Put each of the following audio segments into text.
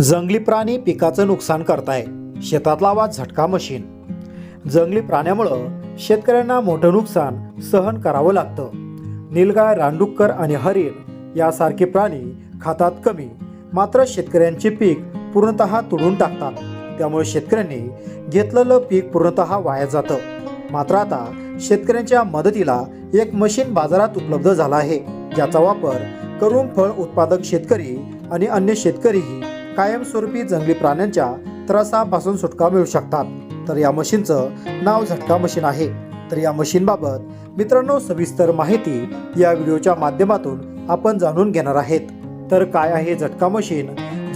जंगली प्राणी पिकाचं नुकसान करताय. शेतात लावा झटका मशीन. जंगली प्राण्यामुळं शेतकऱ्यांना मोठं नुकसान सहन करावं लागतं. नीलगाय रानडुक्कर आणि हरिण यासारखे प्राणी खातात कमी. मात्र शेतकऱ्यांचे पीक पूर्णतः तुडून टाकतात. त्यामुळे शेतकऱ्यांनी घेतलेलं पीक पूर्णतः वाया जातं. मात्र आता शेतकऱ्यांच्या मदतीला एक मशीन बाजारात उपलब्ध झाला आहे. ज्याचा वापर करून फळ उत्पादक शेतकरी आणि अन्य शेतकरीही कायमस्वरूपी जंगली प्राण्यांच्या त्रासापासून सुटका मिळू शकतात. तर या मशीनचं नाव झटका मशीन आहे. तर या मशीनबाबत मित्रांनो सविस्तर माहिती या व्हिडिओच्या माध्यमातून आपण जाणून घेणार आहेत. तर काय आहे झटका मशीन?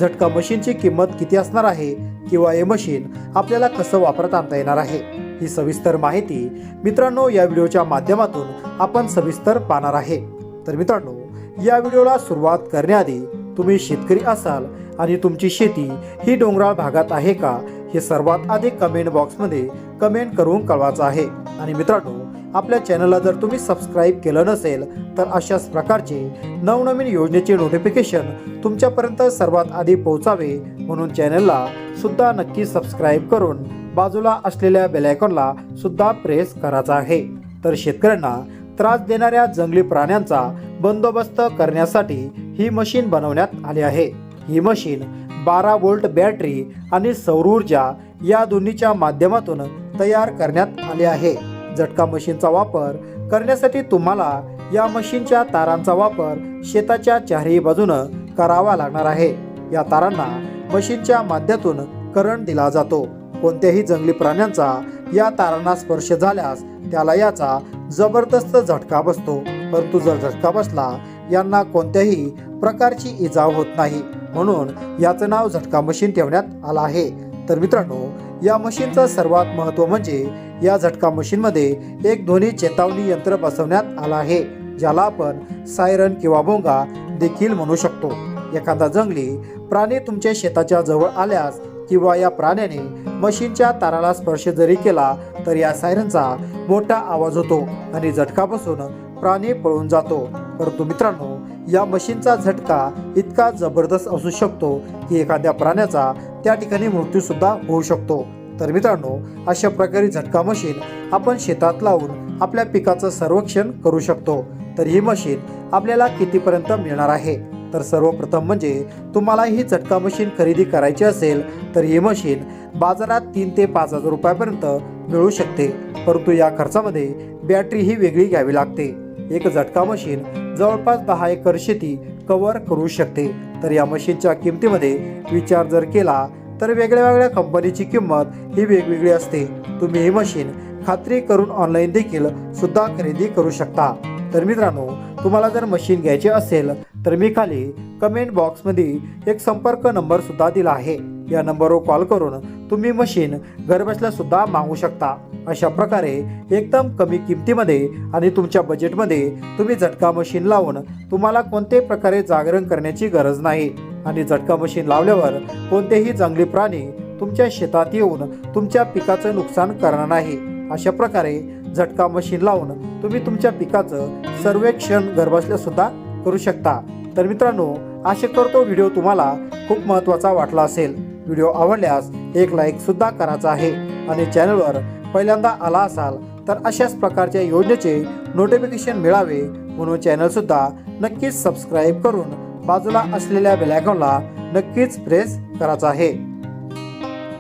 झटका मशीनची किंमत किती असणार आहे? किंवा हे मशीन आपल्याला कसं वापरता आणता येणार आहे? ही सविस्तर माहिती मित्रांनो या व्हिडिओच्या माध्यमातून आपण सविस्तर पाहणार आहे. तर मित्रांनो या व्हिडिओला सुरुवात करण्याआधी तुम्ही शेतकरी असाल आणि तुमची शेती ही डोंगराळ भागात आहे का हे सर्वात आधी कमेंट बॉक्समध्ये कमेंट करून कळवायचं आहे. आणि मित्रांनो आपल्या चॅनलला जर तुम्ही सबस्क्राईब केलं नसेल तर अशाच प्रकारचे नवनवीन योजनेचे नोटिफिकेशन तुमच्यापर्यंत सर्वात आधी पोहोचावे. म्हणून चॅनलला सुद्धा नक्की सबस्क्राईब करून बाजूला असलेल्या बेलायकॉनला सुद्धा प्रेस करायचा आहे. तर शेतकऱ्यांना त्रास देणाऱ्या जंगली प्राण्यांचा बंदोबस्त करण्यासाठी ही मशीन बनवण्यात आली आहे. ही मशीन बारा वोल्ट बॅटरी आणि सौर ऊर्जा या दोन्हीच्या माध्यमातून तयार करण्यात आले आहे. झटका मशीनचा वापर करण्यासाठी तुम्हाला या मशीनच्या तारांचा वापर शेताच्या चारही बाजूनं करावा लागणार आहे. या तारांना मशीनच्या माध्यमातून करंट दिला जातो. कोणत्याही जंगली प्राण्यांचा या तारांना स्पर्श झाल्यास त्याला याचा जबरदस्त झटका बसतो. परंतु जर झटका बसला यांना कोणत्याही प्रकारची इजा होत नाही. म्हणून याचं नाव झटका मशीन ठेवण्यात आलं आहे. तर मित्रांनो या मशीनचं सर्वात महत्त्व म्हणजे या झटका मशीनमध्ये एक ध्वनी चेतावणी यंत्र बसवण्यात आलं आहे ज्याला आपण सायरन किंवा भोंगा देखील म्हणू शकतो. एखादा जंगली प्राणी तुमच्या शेताच्या जवळ आल्यास किंवा या प्राण्याने मशीनच्या ताराला स्पर्श जरी केला तर या सायरनचा मोठा आवाज होतो आणि झटका बसून प्राणी पळून जातो. परंतु मित्रांनो या मशीनचा झटका इतका जबरदस्त असू शकतो की एखाद्या प्राण्याचा त्या ठिकाणी मृत्यूसुद्धा होऊ शकतो. तर मित्रांनो अशा प्रकारे झटका मशीन आपण शेतात लावून आपल्या पिकाचं संरक्षण करू शकतो. तर ही मशीन आपल्याला कितीपर्यंत मिळणार आहे? तर सर्वप्रथम म्हणजे तुम्हाला ही झटका मशीन खरेदी करायची असेल तर ही मशीन बाजारात तीन ते पाच हजार रुपयापर्यंत मिळू शकते. परंतु या खर्चामध्ये बॅटरी ही वेगळी घ्यावी लागते. एक झटका मशीन जवळपास दहा एकर शेती कव्हर करू शकते. तर या मशीनच्या किमतीमध्ये विचार जर केला तर वेगळ्या वेगळ्या कंपनीची किंमत ही वेगवेगळी असते. तुम्ही ही मशीन खात्री करून ऑनलाईन देखील सुद्धा खरेदी करू शकता. तर मित्रांनो तुम्हाला जर मशीन घ्यायची असेल तर मी खाली कमेंट बॉक्समध्ये एक संपर्क नंबर सुद्धा दिला आहे. या नंबरवर कॉल करून तुम्ही मशीन घरबसल्या सुद्धा मागू शकता. अशा प्रकारे एकदम कमी किमतीमध्ये आणि तुमच्या बजेटमध्ये तुम्ही झटका मशीन लावून तुम्हाला कोणत्याही प्रकारे जागरण करण्याची गरज नाही. आणि झटका मशीन लावल्यावर कोणतेही जंगली प्राणी तुमच्या शेतात येऊन तुमच्या पिकाचं नुकसान करणार नाही. अशा प्रकारे झटका मशीन लावून तुम्ही तुमच्या पिकाचं सर्वेक्षण घरबसल्या सुद्धा करू शकता. तर मित्रांनो आशा करतो व्हिडिओ तुम्हाला खूप महत्त्वाचा वाटला असेल. व्हिडिओ आवडल्यास एक लाईक सुद्धा करायचा आहे. आणि चॅनलवर पहिल्यांदा आला असाल तर अशाच प्रकारच्या योजनेचे नोटिफिकेशन मिळावे म्हणून चॅनलसुद्धा नक्कीच सबस्क्राईब करून बाजूला असलेल्या बेलायकॉनला नक्कीच प्रेस करायचा आहे.